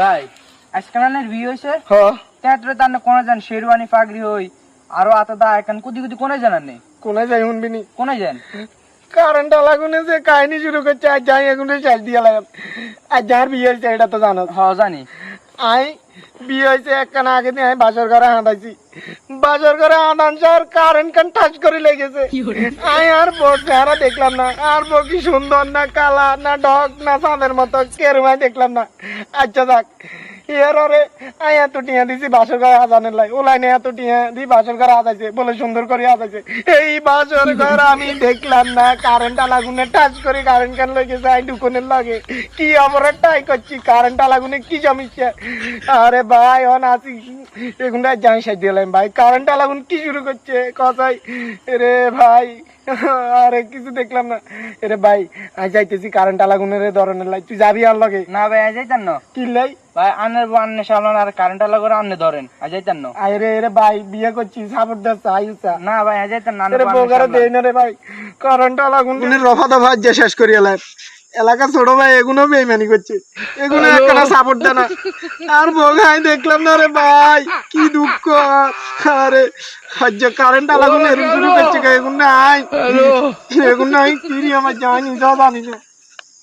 ভাই আজকে নানের বিয়ে হয়েছে। তেত্রে তার কোনে যান? শেরওয়ানি পাগড়ি হই আরও আতাদা এখন কুদি কুদি কোনে জানান নেই কোনে যাই শুনবিনি কোনে যান? কারেন্টটা লাগুনে যে কাহিনী শুরু করছে আর যাই এখন চাল দিয়ে লাগাম। আর যার বিয়ে হয়েছে এটা তো জানো। হ্যাঁ জানি। আই বিয়ে হয়েছে একখানা আগে দিয়ে আমি বাসর ঘরে হাঁটাইছি। বাসর ঘরে হাঁটান আর কারেন্ট কান টাচ করে লেগেছে। আই আর বোর চেহারা দেখলাম না। আর বউ কি সুন্দর না কালা না ডক না চাঁদের মতো কেরমায় দেখলাম না। আচ্ছা যাক ওরে আই এত টিয়া দিছি, বাসর ঘরে হাজানের লাই। ও লাইনে এত টিয়া দি বাসর ঘরে হাজাইছে, বলে সুন্দর করে হাজাইছে। এই বাসর ঘর আমি দেখলাম না কারেন্ট লাগুনে টাচ করে কারেন্ট কান লেগেছে আই ঢুকনের লাগে। কি অপরাধ টাই করছি কারেন্ট লাগুনে কি জমিছে? আরে ভাই, অন আসি এগুলো জানি সাই দিলাম ভাই কারেন্ট লাগুন কি শুরু করছে? কথাই রে ভাই। আরে কিছু দেখলাম না। এরে ভাই আমি যাইতেছি কারেন্ট আলাগুনের ধরনের লাই তুই যাবি আর লগে? না ভাই আজ যাইতান না। কি লাই ভাই আনের আনে সালন আর কারেন্ট আলাগুর আনে ধরেন আজ যাইতান না। আরে এরে ভাই বিয়ে করছি সাপোর্ট দিচ্ছে আইসা। না ভাই আজ যাইতান না এরে বগারে দেই না রে ভাই কারেন্ট লাগুন রফা দফা যে শেষ করি এলাই এলাকা ছোট ভাই এগুলো বেইমানি করছে। এগুলো একটা সাপোর্ট দেয় না। আর বোঘাই দেখলাম না রে ভাই কি দুঃখ। আরে হজ্জ কারেন্ট লাগুন এরকম শুরু করছে এগুলো নাই। এগুলো নাই কি আমার জানি যা জানি না